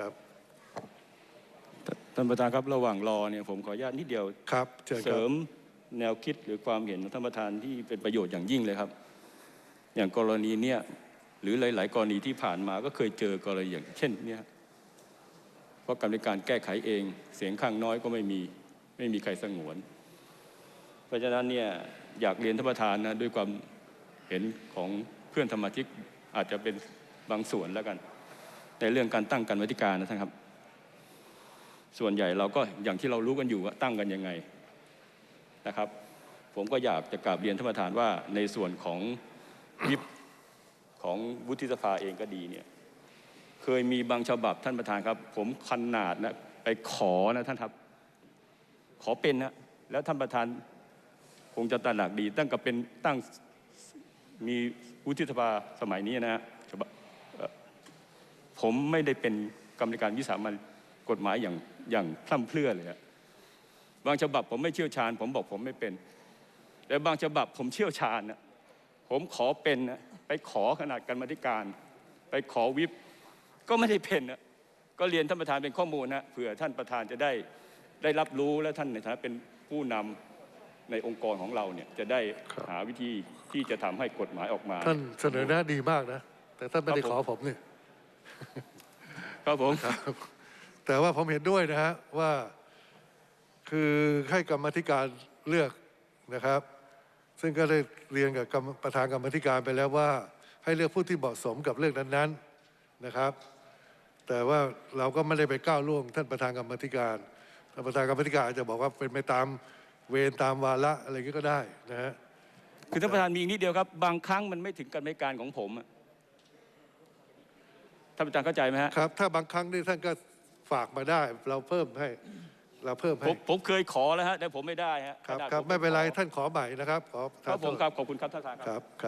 ครับท่านประธานครับระหว่างรอเนี่ยผมขออนุญาตนิดเดียวครับเชิญเสครัริบมแนวคิดหรือความเห็นของท่านประธานที่เป็นประโยชน์อย่างยิ่งเลยครับ อย่างกรณีเนี่ยหรือหลาย ๆ กรณีที่ผ่านมาก็เคยเจอกรณีอย่างเช่นเนี่ยเพราะกรรมการแก้ไขเอง เสียงข้างน้อยก็ไม่มีไม่มีใครสงวน เพราะฉะนั้นเนี่ยอยากเรียนท่านประธานนะด้วยความเห็นของเพื่อนธรรมชิกอาจจะเป็นบางส่วนแล้วกัน ในเรื่องการตั้งกรรมธิการนะท่านครับ ส่วนใหญ่เราก็อย่างที่เรารู้กันอยู่ว่าตั้งกันยังไงนะครับ ผมก็อยากจะกราบเรียนท่านประธานว่าในส่วนของวิปของวุฒิสภาเองก็ดีเนี่ยเคยมีบางฉบับท่านประธานครับ ผมขนาดนะไปขอนะท่านครับ ขอเป็นนะแล้วท่านประธานคงจะตระหนักดี ตั้งกับเป็นตั้งมีวุฒิสภาสมัยนี้นะฉบับ ผมไม่ได้เป็นกรรมการวิสามันกฎหมายอย่างอย่างพร่ำเพรื่อเลยอะบางฉบับผมไม่เชี่ยวชาญ ผมบอกผมไม่เป็นแต่บางฉบับผมเชี่ยวชาญนะผมขอเป็นนะไปขอขนาดกรรมาธิการ ไปขอวิปก็ไม่ได้เป็นนะก็เรียนท่านประธานเป็นข้อมูลนะเผื่อท่านประธานจะได้ได้รับรู้และท่านในฐานะเป็นผู้นำในองค์กรของเราเนี่ยจะได้ครับหาวิธีที่จะทำให้กฎหมายออกมา ท่านเสนอแนะดีมากนะ แต่ท่านไม่ได้คขรับอผมผมนี่ ครับผมแต่ว่าผมเห็นด้วยนะฮะว่าคือให้กรรมาธิการเลือกนะครับ ซึ่งก็ได้เรียนกับกรรมประธานกรรมาธิการไปแล้วว่า ให้เลือกผู้ที่เหมาะสมกับเรื่องนั้นๆนะครับ แต่ว่าเราก็ไม่ได้ไปก้าวล่วงท่านประธานกรรมาธิการท่านประธานกรรมาธิการอาจจะบอกว่าเป็นไปตามเวรตามวาระอะไรอย่างนี้ก็ได้นะฮะคือท่านประธานมีอีกนิดเดียวครับ บางครั้งมันไม่ถึงกรรมการของผมอะ ท่านประธานเข้าใจไหมฮะครับ ถ้าบางครั้งนี่ท่านก็ฝากมาได้ เราเพิ่มให้ เราเพิ่มผให้มผมเคยขอแล้วฮะแต่ผมไม่ได้ฮะครับขนาดครับผไม่เป็นไรขอท่านขอใหม่นะครับขอครับผมครับขอบคุณครับท่านประธานครับครับ